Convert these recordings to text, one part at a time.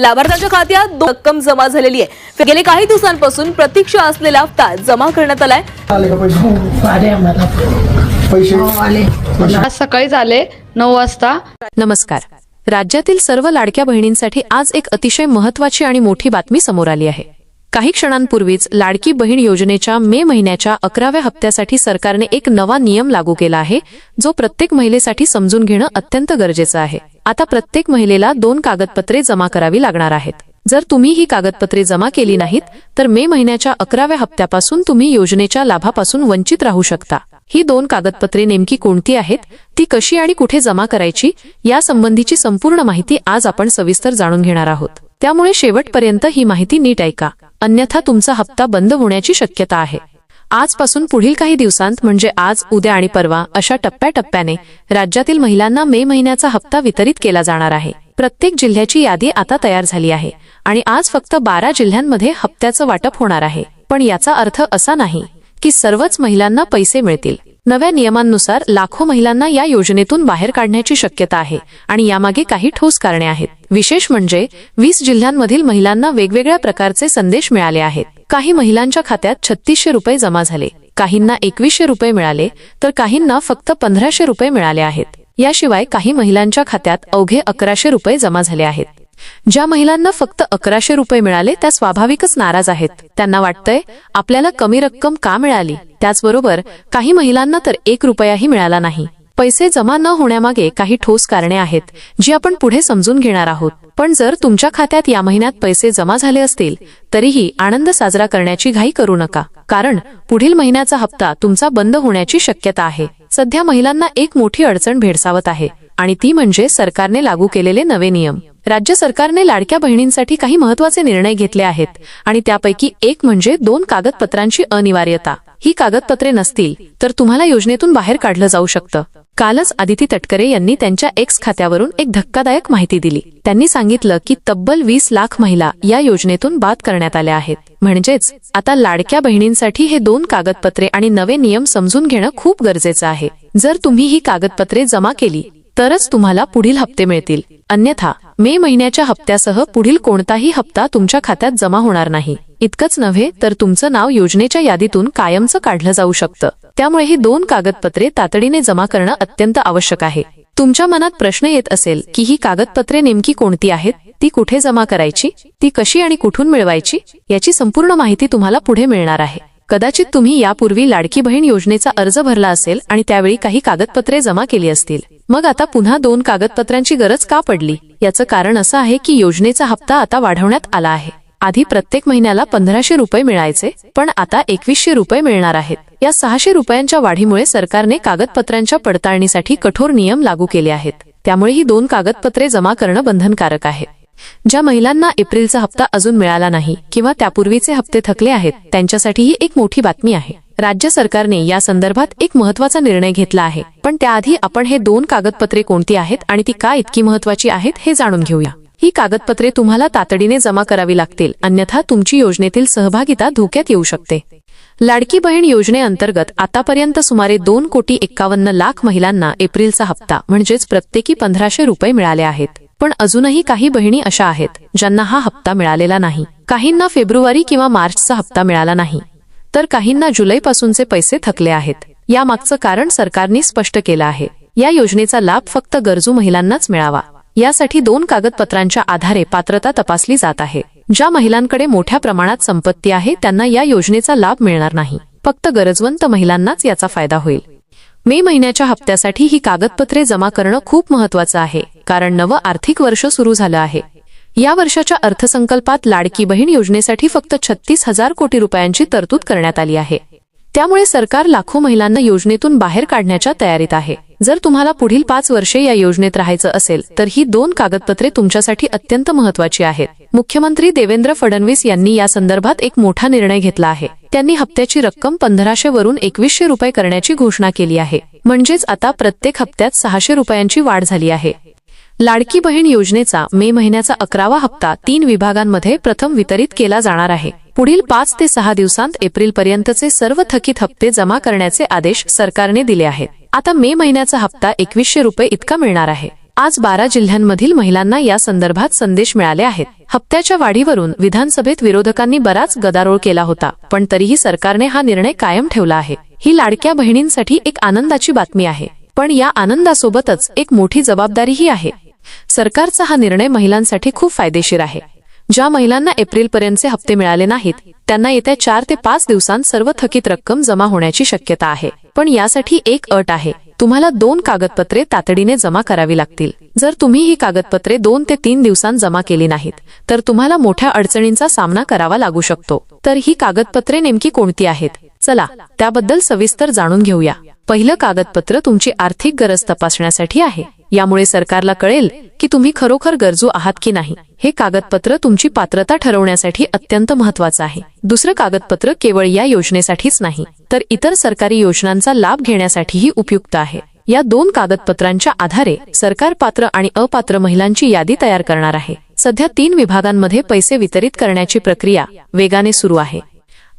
लाभार्थ्यांच्या खात्यात दोन रक्कम जमा झालेली आहे. गेले काही दिवसांपासून प्रतीक्षा असलेला हप्ता जमा करण्यात आलाय. आले का पैसे? हो आले आम्हाला. पैसे? आले. आज सकाळीच आले नऊ वाजता. नमस्कार. राज्यातील सर्व लाडक्या बहिणींसाठी आज एक अतिशय महत्वाची आणि मोठी बातमी समोर आली आहे. काही क्षणांपूर्वीच लाडकी बहीण योजनेच्या मे महिन्याच्या अकराव्या हप्त्यासाठी सरकारने एक नवा नियम लागू केला आहे जो प्रत्येक महिलेसाठी समजून घेणं अत्यंत गरजेचं आहे. आता प्रत्येक महिलेला दोन कागदपत्रे जमा करावी लागणार आहेत. जर तुम्ही ही कागदपत्रे जमा केली नाहीत तर मे महिन्याच्या अकराव्या हप्त्यापासून तुम्ही योजनेच्या लाभापासून वंचित राहू शकता. ही दोन कागदपत्रे नेमकी कोणती आहेत ती कशी आणि कुठे जमा करायची यासंबंधीची संपूर्ण माहिती आज आपण सविस्तर जाणून घेणार आहोत. त्यामुळे शेवटपर्यंत ही माहिती नीट ऐका. अन्यथा तुमचा हप्ता बंद होण्याची शक्यता आहे. आजपासून पुढील काही दिवसांत म्हणजे आज उद्या आणि परवा अशा टप्प्याटप्प्याने राज्यातील महिलांना मे महिन्याचा हप्ता वितरित केला जाणार आहे. प्रत्येक जिल्ह्याची यादी आता तयार झाली आहे आणि आज फक्त बारा जिल्ह्यांमध्ये हप्त्याचं वाटप होणार आहे. पण याचा अर्थ असा नाही की सर्वच महिलांना पैसे मिळतील. नव्या नियमांनुसार लाखो महिलांना या योजनेतून बाहेर काढण्याची शक्यता आहे आणि यामागे काही ठोस कारणे आहेत. विशेष म्हणजे वीस जिल्ह्यांमधील महिलांना वेगवेगळ्या प्रकारचे संदेश मिळाले आहेत. काही महिलांच्या खात्यात छत्तीसशे रुपये जमा झाले. काहींना एकवीसशे रुपये मिळाले तर काहींना फक्त पंधराशे रुपये मिळाले आहेत. याशिवाय काही महिलांच्या खात्यात अवघे अकराशे रुपये जमा झाले आहेत. ज्या महिलांना फक्त अकराशे रुपये मिळाले त्या स्वाभाविकच नाराज आहेत. त्यांना वाटतंय आपल्याला कमी रक्कम का मिळाली? त्याचबरोबर काही महिलांना तर एक रुपयाही मिळाला नाही. पैसे जमा न होण्यामागे काही ठोस कारणे आहेत जी आपण पुढे समजून घेणार आहोत. पण जर तुमच्या खात्यात या महिन्यात पैसे जमा झाले असतील तरीही आनंद साजरा करण्याची घाई करू नका. कारण पुढील महिन्याचा हप्ता तुमचा बंद होण्याची शक्यता आहे. सध्या महिलांना एक मोठी अडचण भेडसावत आहे आणि ती म्हणजे सरकारने लागू केलेले नवे नियम. राज्य सरकारने लाडक्या बहिणींसाठी काही महत्त्वाचे निर्णय घेतले आहेत आणि त्यापैकी एक म्हणजे दोन कागदपत्रांची अनिवार्यता. ही कागदपत्रे नसतील तर तुम्हाला योजनेतून बाहेर काढलं जाऊ शकतं. कालच आदिती तटकरे यांनी त्यांच्या एक्स खात्यावरून एक धक्कादायक माहिती दिली. त्यांनी सांगितलं की तब्बल वीस लाख महिला या योजनेतून बाद करण्यात आल्या आहेत. म्हणजेच आता लाडक्या बहिणींसाठी हे दोन कागदपत्रे आणि नवे नियम समजून घेणं खूप गरजेचं आहे. जर तुम्ही ही कागदपत्रे जमा केली तरच तुम्हाला पुढील हप्ते मिळतील. अन्यथा मे महिन्याच्या हप्त्यासह पुढील कोणताही हप्ता तुमच्या खात्यात जमा होणार नाही. इतकंच नव्हे तर तुमचं नाव योजनेच्या यादीतून कायमचं काढलं जाऊ शकतं. त्यामुळे ही दोन कागदपत्रे तातडीने जमा करणं अत्यंत आवश्यक आहे. तुमच्या मनात प्रश्न येत असेल की ही कागदपत्रे नेमकी कोणती आहेत ती कुठे जमा करायची ती कशी आणि कुठून मिळवायची याची संपूर्ण माहिती तुम्हाला पुढे मिळणार आहे. कदाचित तुम्ही यापूर्वी लाडकी बहीण योजनेचा अर्ज भरला असेल आणि त्यावेळी काही कागदपत्रे जमा केली असतील. मग आता पुन्हा दोन कागदपत्रांची गरज का पडली? याचं कारण असं आहे की योजनेचा हप्ता आता वाढवण्यात आला आहे. आधी प्रत्येक महिन्याला पंधराशे रुपये मिळायचे पण आता एकवीसशे रुपये मिळणार आहेत. या सहाशे रुपयांच्या वाढीमुळे सरकारने कागदपत्रांच्या पडताळणीसाठी कठोर नियम लागू केले आहेत. त्यामुळे ही दोन कागदपत्रे जमा करणं बंधनकारक आहे. ज्या महिलांना एप्रिलचा हप्ता अजून मिळाला नाही किंवा त्यापूर्वीचे हप्ते थकले आहेत त्यांच्यासाठी ही एक मोठी बातमी आहे. राज्य सरकारने या संदर्भात एक महत्त्वाचा निर्णय घेतला आहे. पण त्याआधी आपण हे दोन कागदपत्रे कोणती आहेत आणि ती का इतकी महत्वाची आहेत हे जाणून घेऊया. ही कागदपत्रे तुम्हाला तातडीने जमा करावी लागतील अन्यथा तुमची योजनेतील सहभागिता धोक्यात येऊ शकते. लाडकी बहीण योजनेअंतर्गत आतापर्यंत सुमारे दोन कोटी एक्कावन्न लाख महिलांना एप्रिलचा हप्ता म्हणजेच प्रत्येकी पंधराशे रुपये मिळाले आहेत. पण अजूनही काही बहिणी अशा आहेत ज्यांना हा हप्ता मिळालेला नाही. काहींना फेब्रुवारी किंवा मार्चचा हप्ता मिळाला नाही. तर काहींना जुलैपासूनचे पैसे थकले आहेत. यामागचं कारण सरकारने स्पष्ट केलं आहे. या योजनेचा लाभ फक्त गरजू महिलांनाच मिळावा. यासाठी दोन कागदपत्रांच्या आधारे पात्रता तपासली जात आहे. ज्या महिलांकडे मोठ्या प्रमाणात संपत्ती आहे त्यांना या योजनेचा लाभ मिळणार नाही. फक्त गरजवंत महिलांनाच याचा फायदा होईल. मे महिन्याच्या हप्त्यासाठी ही कागदपत्रे जमा करणं खूप महत्वाचं आहे कारण नवं आर्थिक वर्ष सुरू झालं आहे. या वर्षाच्या अर्थसंकल्पात लाडकी बहीण योजनेसाठी फक्त छत्तीस हजार कोटी रुपयांची तरतूद करण्यात आली आहे. त्यामुळे सरकार लाखो महिलांना योजनेतून बाहेर काढण्याच्या तयारीत आहे. जर तुम्हाला पुढील पाच वर्षे या योजनेत राहायचं असेल तर ही दोन कागदपत्रे तुमच्यासाठी अत्यंत महत्वाची आहेत. मुख्यमंत्री देवेंद्र फडणवीस यांनी या संदर्भात एक मोठा निर्णय घेतला आहे. त्यांनी हप्त्याची रक्कम पंधराशे वरून एकवीसशे रुपये करण्याची घोषणा केली आहे. म्हणजेच आता प्रत्येक हप्त्यात सहाशे रुपयांची वाढ झाली आहे. लाडकी बहीण योजनेचा मे महिन्याचा अकरावा हप्ता तीन विभागांमध्ये प्रथम वितरित केला जाणार आहे. पुढील पाच ते सहा दिवसांत एप्रिलपर्यंतचे सर्व थकीत हप्ते जमा करण्याचे आदेश सरकारने दिले आहेत. आता मे महिन्याचा हप्ता एकवीसशे रुपये इतका मिळणार आहे. आज बारा जिल्ह्यांमधील महिलांना या संदर्भात संदेश मिळाले आहेत. हप्त्याच्या वाढीवरून विधानसभेत विरोधकांनी बराच गदारोळ केला होता पण तरीही सरकारने हा निर्णय कायम ठेवला आहे. ही लाडक्या बहिणींसाठी एक आनंदाची बातमी आहे. पण या आनंदासोबतच एक मोठी जबाबदारीही आहे. सरकारचा हा निर्णय महिलांसाठी खूप फायदेशीर आहे. ज्या महिलांना एप्रिलपर्यंतचे हप्ते मिळाले नाहीत त्यांना येत्या चार ते पाच दिवसांत सर्व थकीत रक्कम जमा होण्याची शक्यता आहे. पण यासाठी एक अट आहे. तुम्हाला दोन कागदपत्रे तातडीने जमा करावी लागतील. जर तुम्ही ही कागदपत्रे दोन ते तीन दिवसांत जमा केली नाहीत तर तुम्हाला मोठ्या अडचणींचा सामना करावा लागू शकतो. तर ही कागदपत्रे नेमकी कोणती आहेत? चला त्याबद्दल सविस्तर जाणून घेऊया. पहिलं कागदपत्र तुमची आर्थिक गरज तपासण्यासाठी आहे. यामुळे सरकारला कळेल की तुम्ही खरोखर गरजू आहात की नाही. हे कागदपत्र तुमची पात्रता ठरवण्यासाठी अत्यंत महत्वाचं आहे. दुसरं कागदपत्र केवळ या योजनेसाठीच नाही तर इतर सरकारी योजनांचा लाभ घेण्यासाठीही उपयुक्त आहे. या दोन कागदपत्रांच्या आधारे सरकार पात्र आणि अपात्र महिलांची यादी तयार करणार आहे. सध्या तीन विभागांमध्ये पैसे वितरित करण्याची प्रक्रिया वेगाने सुरू आहे.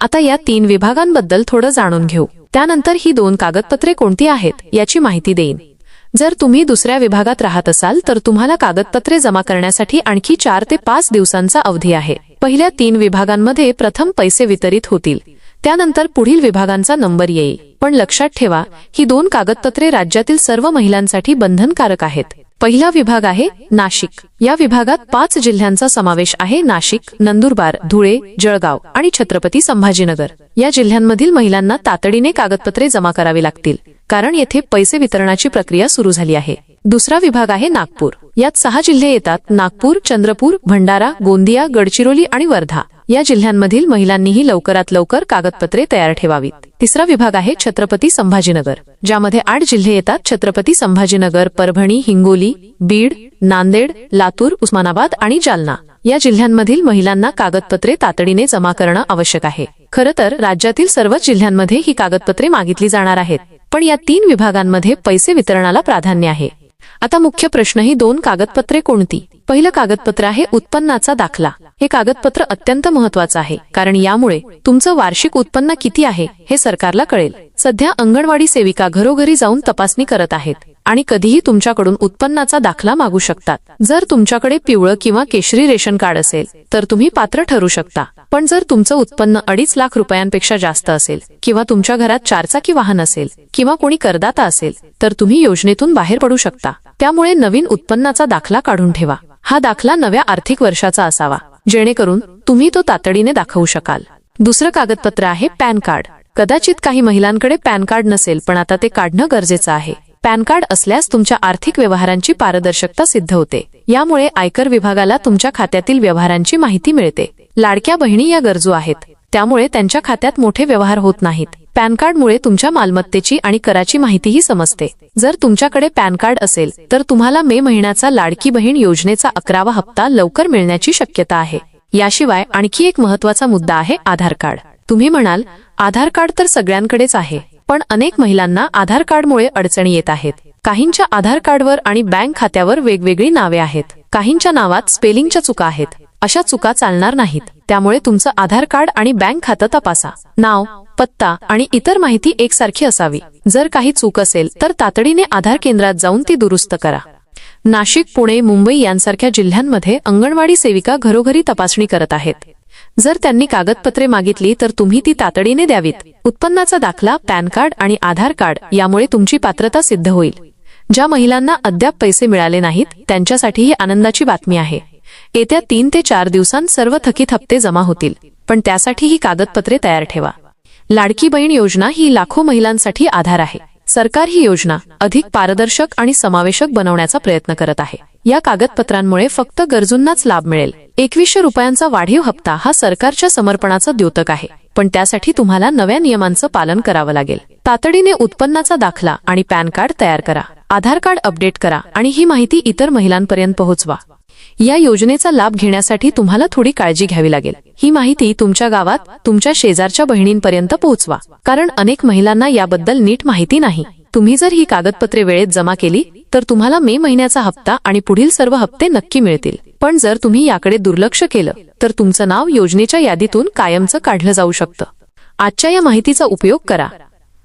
आता या तीन विभागांबद्दल थोडं जाणून घेऊ. त्यानंतर ही दोन कागदपत्रे कोणती आहेत याची माहिती देईन. जर तुम्ही दुसऱ्या विभागात राहत असाल तर तुम्हाला कागदपत्रे जमा करण्यासाठी आणखी चार ते पाच दिवसांचा अवधी आहे. पहिल्या तीन विभागांमध्ये प्रथम पैसे वितरित होतील. त्यानंतर पुढील विभागांचा नंबर येईल. पण लक्षात ठेवा ही दोन कागदपत्रे राज्यातील सर्व महिलांसाठी बंधनकारक आहेत. पहिला विभाग आहे नाशिक. या विभागात पाच जिल्ह्यांचा समावेश आहे नाशिक नंदुरबार धुळे जळगाव आणि छत्रपती संभाजीनगर. या जिल्ह्यांमधील महिलांना तातडीने कागदपत्रे जमा करावी लागतील. कारण येथे पैसे वितरणाची प्रक्रिया सुरू झाली आहे. दुसरा विभाग आहे नागपूर. यात सहा जिल्हे येतात. नागपूर चंद्रपूर भंडारा गोंदिया गडचिरोली आणि वर्धा. या जिल्ह्यांमधील महिलांनीही लवकरात लवकर कागदपत्रे तयार ठेवावीत. तिसरा विभाग आहे छत्रपती संभाजीनगर. ज्यामध्ये आठ जिल्हे येतात. छत्रपती संभाजीनगर परभणी हिंगोली बीड नांदेड लातूर उस्मानाबाद आणि जालना. या जिल्ह्यांमधील महिलांना कागदपत्रे तातडीने जमा करणं आवश्यक आहे. खरं तर राज्यातील सर्वच जिल्ह्यांमध्ये ही कागदपत्रे मागितली जाणार आहेत. पण या तीन विभागांमध्ये पैसे वितरणाला प्राधान्य आहे. आता मुख्य प्रश्न ही दोन कागदपत्रे कोणती? पहिलं कागदपत्र आहे उत्पन्नाचा दाखला. हे कागदपत्र अत्यंत महत्वाचं आहे कारण यामुळे तुमचं वार्षिक उत्पन्न किती आहे हे सरकारला कळेल. सध्या अंगणवाडी सेविका घरोघरी जाऊन तपासणी करत आहेत आणि कधीही तुमच्याकडून उत्पन्नाचा दाखला मागू शकतात. जर तुमच्याकडे पिवळं किंवा केशरी रेशन कार्ड असेल तर तुम्ही पात्र ठरू शकता. पण जर तुमचं उत्पन्न अडीच लाख रुपयांपेक्षा जास्त असेल किंवा तुमच्या घरात चारचाकी वाहन असेल किंवा कोणी करदाता असेल तर तुम्ही योजनेतून बाहेर पडू शकता. त्यामुळे नवीन उत्पन्नाचा दाखला काढून ठेवा. हा दाखला नव्या आर्थिक वर्षाचा असावा जेणेकरून तुम्ही तो तातडीने दाखवू शकाल. दुसरं कागदपत्र आहे पॅन कार्ड. कदाचित काही महिलांकडे पॅन कार्ड नसेल पण आता ते काढणं गरजेचं आहे. पॅन कार्ड असल्यास तुमच्या आर्थिक व्यवहारांची पारदर्शकता सिद्ध होते. यामुळे आयकर विभागाला तुमच्या खात्यातील व्यवहारांची माहिती मिळते. लाडक्या बहिणी या गरजू आहेत. त्यामुळे त्यांच्या खात्यात मोठे व्यवहार होत नाहीत. पॅन कार्डमुळे तुमच्या मालमत्तेची आणि कराची माहितीही समजते. जर तुमच्याकडे पॅन कार्ड असेल तर तुम्हाला मे महिन्याचा लाडकी बहीण योजनेचा अकरावा हप्ता लवकर मिळण्याची शक्यता आहे. याशिवाय आणखी एक महत्त्वाचा मुद्दा आहे आधार कार्ड. तुम्ही म्हणाल आधार कार्ड तर सगळ्यांकडेच आहे पण अनेक महिलांना आधार कार्डमुळे अडचणी येत आहेत. काहींच्या आधार कार्डवर आणि बँक खात्यावर वेगवेगळी नावे आहेत. काहींच्या नावात स्पेलिंगच्या चुका आहेत. अशा चुका चालणार नाहीत. त्यामुळे तुमचं आधार कार्ड आणि बँक खातं तपासा. नाव पत्ता आणि इतर माहिती एकसारखी असावी. जर काही चूक असेल तर तातडीने आधार केंद्रात जाऊन ती दुरुस्त करा. नाशिक पुणे मुंबई यांसारख्या जिल्ह्यांमध्ये अंगणवाडी सेविका घरोघरी तपासणी करत आहेत. जर त्यांनी कागदपत्रे मागितली तर तुम्ही ती तातडीने द्यावीत. उत्पन्नाचा दाखला पॅन कार्ड आणि आधार कार्ड यामुळे तुमची पात्रता सिद्ध होईल. ज्या महिलांना अद्याप पैसे मिळाले नाहीत त्यांच्यासाठी ही आनंदाची बातमी आहे. येत्या तीन ते चार दिवसांत सर्व थकीत हप्ते जमा होतील. पण त्यासाठी ही कागदपत्रे तयार ठेवा. लाडकी बहीण योजना ही लाखो महिलांसाठी आधार आहे. सरकार ही योजना अधिक पारदर्शक आणि समावेशक बनवण्याचा प्रयत्न करत आहे. या कागदपत्रांमुळे फक्त गरजूंनाच लाभ मिळेल. एकवीसशे रुपयांचा वाढीव हप्ता हा सरकारच्या समर्पणाचा द्योतक आहे. पण त्यासाठी तुम्हाला नव्या नियमांचं पालन करावं लागेल. तातडीने उत्पन्नाचा दाखला आणि पॅन कार्ड तयार करा. आधार कार्ड अपडेट करा आणि ही माहिती इतर महिलांपर्यंत पोहोचवा. या योजनेचा लाभ घेण्यासाठी तुम्हाला थोडी काळजी घ्यावी लागेल. ही माहिती तुमच्या गावात तुमच्या शेजारच्या बहिणींपर्यंत पोहोचवा. कारण अनेक महिलांना याबद्दल नीट माहिती नाही. तुम्ही जर ही कागदपत्रे वेळेत जमा केली तर तुम्हाला मे महिन्याचा हप्ता आणि पुढील सर्व हप्ते नक्की मिळतील. पण जर तुम्ही याकडे दुर्लक्ष केलं तर तुमचं नाव योजनेच्या यादीतून कायमचं काढलं जाऊ शकतं. आजच्या या माहितीचा उपयोग करा.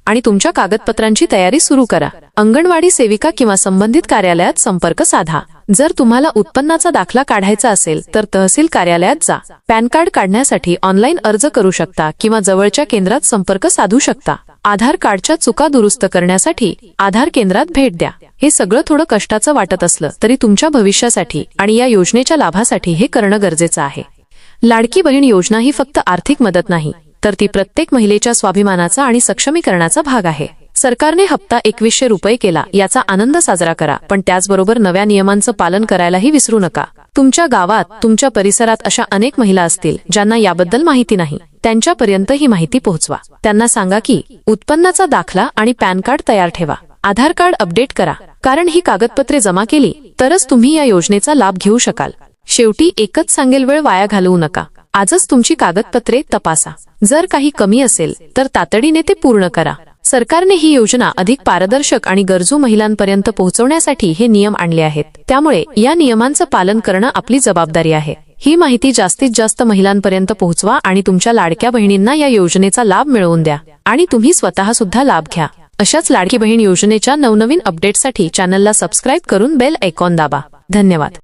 आणि तुमच्या कागदपत्रांची तयारी सुरू करा. अंगणवाडी सेविका किंवा संबंधित कार्यालयात संपर्क साधा. जर तुम्हाला उत्पन्नाचा दाखला काढायचा असेल तर तहसील कार्यालयात जा. पॅन कार्ड काढण्यासाठी ऑनलाईन अर्ज करू शकता किंवा जवळच्या केंद्रात संपर्क साधू शकता. आधार कार्डच्या चुका दुरुस्त करण्यासाठी आधार केंद्रात भेट द्या. हे सगळं थोडं कष्टाचं वाटत असलं तरी तुमच्या भविष्यासाठी आणि या योजनेच्या लाभासाठी हे करणं गरजेचं आहे. लाडकी बहीण योजना ही फक्त आर्थिक मदत नाही तर ती प्रत्येक महिलेच्या स्वाभिमानाचा आणि सक्षमीकरणाचा भाग आहे. सरकारने हप्ता एकवीसशे रुपये केला याचा आनंद साजरा करा पण त्याचबरोबर नव्या नियमांचं पालन करायलाही विसरू नका. तुमच्या गावात तुमच्या परिसरात अशा अनेक महिला असतील ज्यांना याबद्दल माहिती नाही. त्यांच्यापर्यंत ही माहिती पोहोचवा. त्यांना सांगा की उत्पन्नाचा दाखला आणि पॅन कार्ड तयार ठेवा. आधार कार्ड अपडेट करा. कारण ही कागदपत्रे जमा केली तरच तुम्ही या योजनेचा लाभ घेऊ शकाल. शेवटी एकच सांगेल वेळ वाया घालवू नका. आजच तुमची कागदपत्रे तपासा. जर काही कमी असेल तर तातडीने ते पूर्ण करा. सरकारने ही योजना अधिक पारदर्शक आणि गरजू महिलांपर्यंत पोहोचवण्यासाठी हे नियम आणले आहेत. त्यामुळे या नियमांचं पालन करणं आपली जबाबदारी आहे. ही माहिती जास्तीत जास्त महिलांपर्यंत पोहोचवा आणि तुमच्या लाडक्या बहिणींना या योजनेचा लाभ मिळवून द्या. आणि तुम्ही स्वतः सुद्धा लाभ घ्या. अशाच लाडकी बहीण योजनेच्या नवनवीन अपडेटसाठी चॅनलला सबस्क्राईब करून बेल ऐकॉन दाबा. धन्यवाद.